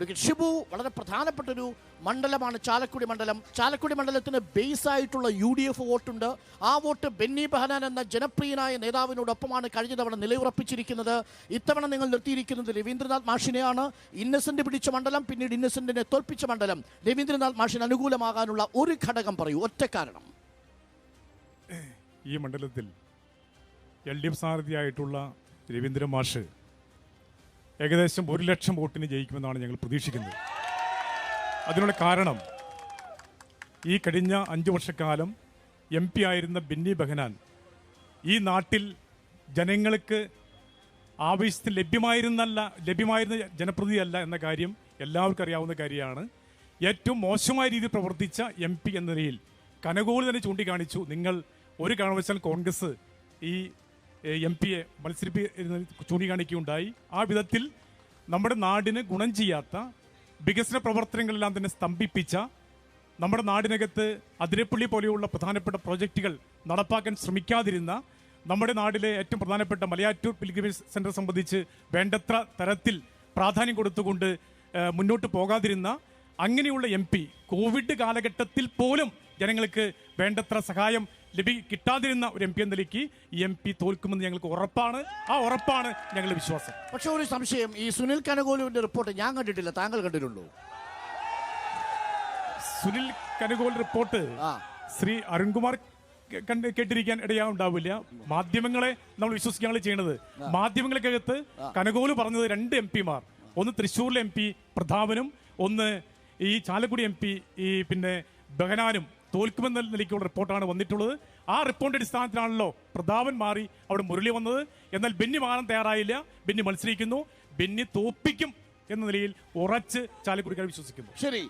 ഒടുവിൽ ഷിബു വളരെ പ്രധാനപ്പെട്ട ഒരു മണ്ഡലമാണ്. ചാലക്കുടി മണ്ഡലം. ചാലക്കുടി മണ്ഡലത്തിന് ബേസ് ആയിട്ടുള്ള യു ഡി എഫ് വോട്ടുണ്ട്. ആ വോട്ട് ബെന്നി ബഹനാൻ എന്ന ജനപ്രിയനായ നേതാവിനോടൊപ്പമാണ് കഴിഞ്ഞ തവണ നിലയുറപ്പിച്ചിരിക്കുന്നത്. ഇത്തവണ നിങ്ങൾ നിർത്തിയിരിക്കുന്നത് രവീന്ദ്രനാഥ് മാഷിനെയാണ്. ഇന്നസെന്റ് പിടിച്ച മണ്ഡലം പിന്നീട് ഇന്നസെന്റിനെ തോൽപ്പിച്ച മണ്ഡലം. രവീന്ദ്രനാഥ് മാഷിന് അനുകൂലമാകാനുള്ള ഒരു ഘടകം പറയൂ. ഒറ്റ കാരണം. ഈ മണ്ഡലത്തിൽ എൽ ഡി എഫ് സ്ഥാനാർത്ഥിയായിട്ടുള്ള മാഷ് ഏകദേശം ഒരു ലക്ഷം വോട്ടിന് ജയിക്കുമെന്നാണ് ഞങ്ങൾ പ്രതീക്ഷിക്കുന്നത്. അതിനുള്ള കാരണം ഈ കഴിഞ്ഞ അഞ്ച് വർഷക്കാലം എം പി ആയിരുന്ന ബിന്നി ബഹനാൻ ഈ നാട്ടിൽ ജനങ്ങൾക്ക് ആവശ്യത്തിന് ലഭ്യമായിരുന്നല്ല ലഭ്യമായിരുന്ന ജനപ്രതിനിധിയല്ല എന്ന കാര്യം എല്ലാവർക്കും അറിയാവുന്ന കാര്യമാണ്. ഏറ്റവും മോശമായ രീതിയിൽ പ്രവർത്തിച്ച എം പി എന്ന നിലയിൽ കനകോൾ തന്നെ ചൂണ്ടിക്കാണിച്ചു നിങ്ങൾ ഒരു കാരണവശാൽ കോൺഗ്രസ് ഈ എം പിയെ മത്സരിപ്പി ചൂണ്ടിക്കാണിക്കുകയുണ്ടായി. ആ വിധത്തിൽ നമ്മുടെ നാടിന് ഗുണം ചെയ്യാത്ത വികസന പ്രവർത്തനങ്ങളെല്ലാം തന്നെ സ്തംഭിപ്പിച്ച നമ്മുടെ നാടിനകത്ത് അതിരപ്പള്ളി പോലെയുള്ള പ്രധാനപ്പെട്ട പ്രോജക്റ്റുകൾ നടപ്പാക്കാൻ ശ്രമിക്കാതിരുന്ന നമ്മുടെ നാട്ടിലെ ഏറ്റവും പ്രധാനപ്പെട്ട മലയാറ്റൂർ പിൽഗ്രിമേജ് സെന്റർ സംബന്ധിച്ച് വേണ്ടത്ര തരത്തിൽ പ്രാധാന്യം കൊടുത്തുകൊണ്ട് മുന്നോട്ട് പോകാതിരുന്ന അങ്ങനെയുള്ള എം കോവിഡ് കാലഘട്ടത്തിൽ പോലും ജനങ്ങൾക്ക് വേണ്ടത്ര സഹായം ലഭി കിട്ടാതിരുന്ന ഒരു എം പി എന്ന നിലയ്ക്ക് ഈ എം പി തോൽക്കുമെന്ന് ഞങ്ങൾക്ക് ഉറപ്പാണ്. ആ ഉറപ്പാണ് ഞങ്ങളുടെ വിശ്വാസം. പക്ഷെ ഒരു സംശയം. ഈ സുനിൽ കനകോലുവിന്റെ റിപ്പോർട്ട് ഞാൻ കണ്ടിട്ടില്ല. താങ്കൾ കണ്ടിട്ടുള്ളൂ സുനിൽ കനകോൽ റിപ്പോർട്ട്. ശ്രീ അരുൺകുമാർ കണ്ട് കേട്ടിരിക്കാൻ ഇടയാവുണ്ടാവില്ല. മാധ്യമങ്ങളെ നമ്മൾ വിശ്വസിക്കുകയാണ് ചെയ്യുന്നത് മാധ്യമങ്ങൾക്കകത്ത് കനകോൽ പറഞ്ഞത് രണ്ട് എം പിമാർ. ഒന്ന് തൃശ്ശൂരിലെ എം പി പ്രതാപനും ഒന്ന് ഈ ചാലക്കുടി എം പി ഈ പിന്നെ ബഹനാനും. തോൽക്കുമെന്ന നിലയ്ക്കുള്ള റിപ്പോർട്ടാണ് വന്നിട്ടുള്ളത്. ആ റിപ്പോർട്ട് അടിസ്ഥാനത്തിലാണല്ലോ പ്രതാപൻ മാറി അവിടെ മുരളി വന്നത്. എന്നാൽ ബെന്നി മാറാൻ തയ്യാറായില്ല. ബെന്നി മത്സരിക്കുന്നു. ബെന്നി തോപ്പിക്കും എന്ന നിലയിൽ ഉറച്ച് ചാലക്കുടിക്കാർ വിശ്വസിക്കുന്നു. ശരി.